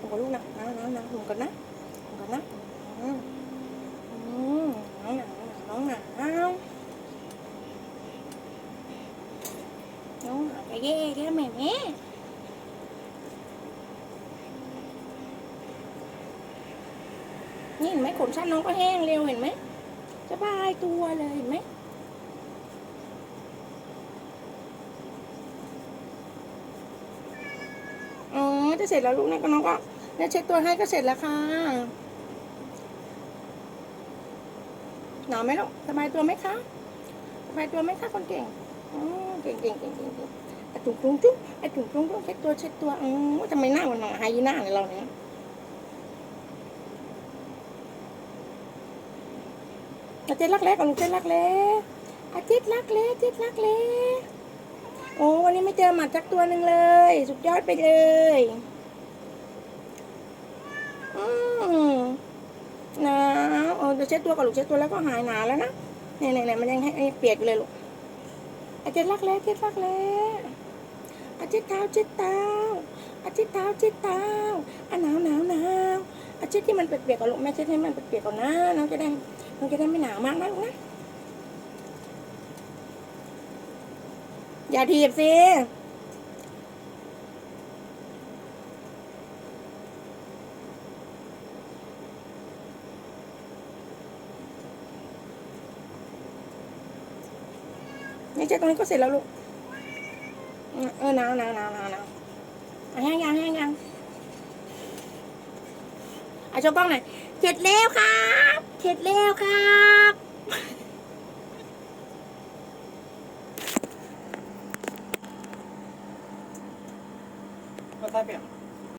กับลูกนะนะนะนะหนุ่มกันนะหนุ่มกันนะอืมน้องหนาวน้องหนาวน้องหนาวน้องหนาวจะแย่แค่แม่แม่นี่เห็นไหมขนสั้นน้องก็แห้งเร็วเห็นไหมสบายตัวเลยเห็นไหมอ๋อจะเสร็จแล้วลูกนะก็น้องก็ เนี่ยเช็ดตัวให้ก็เสร็จแล้วค่ะ หนาวไหมลูกสบายตัวไหมคะสบายตัวไหมคะคนเก่งเก่งเก่งเก่งเก่งเก่งไอ้ถุงจุงจุ้งไอ้ถุงจุงจุ้งเช็ดตัวเช็ดตัวอ๋อทำไมหน้ามันหนาไฮยีน่าเนี่ยเราเนี่ยอาเจ็ดรักเล็กกับลูกเจ็ดรักเล็กอาเจ็ดรักเล็กเจ็ดรักเล็กโอ้วันนี้ไม่เจอหมาจักตัวหนึ่งเลย สุดยอดไปเลยอืมหนาวเออเดี๋ยวเช็ดตัวก่อนลูกเช็ดตัวแล้วก็หายหนาแล้วนะเนี่ยเนี่ยเนี่มันยังให้เปียกอยู่เลยลูกอาเจ็ดรักแร้เจ็ดรักแร้อาเจ็ดเท้าเจ็ดเท้าอาเจ็ดเท้าเจ็ดเท้าอะหนาวหนาวหนาวอาเจ็ดที่มันเปียกๆก่อนลูกแม่เช็ดให้มันเปียกๆก่อนนะน้องจะได้น้องจะได้ไม่หนาวมากนะลูกนะอย่าถีบสิ นี่เจ๊ตรงนี้ก็เสร็จแล้วลูก เออหนาวหนาวหนาวหนาวหนาวอะแห้งยังแห้งยังอะโชว์กล้องหน่อยเสร็จแล้วครับเสร็จแล้วครับก็ถ้าเปลี่ยน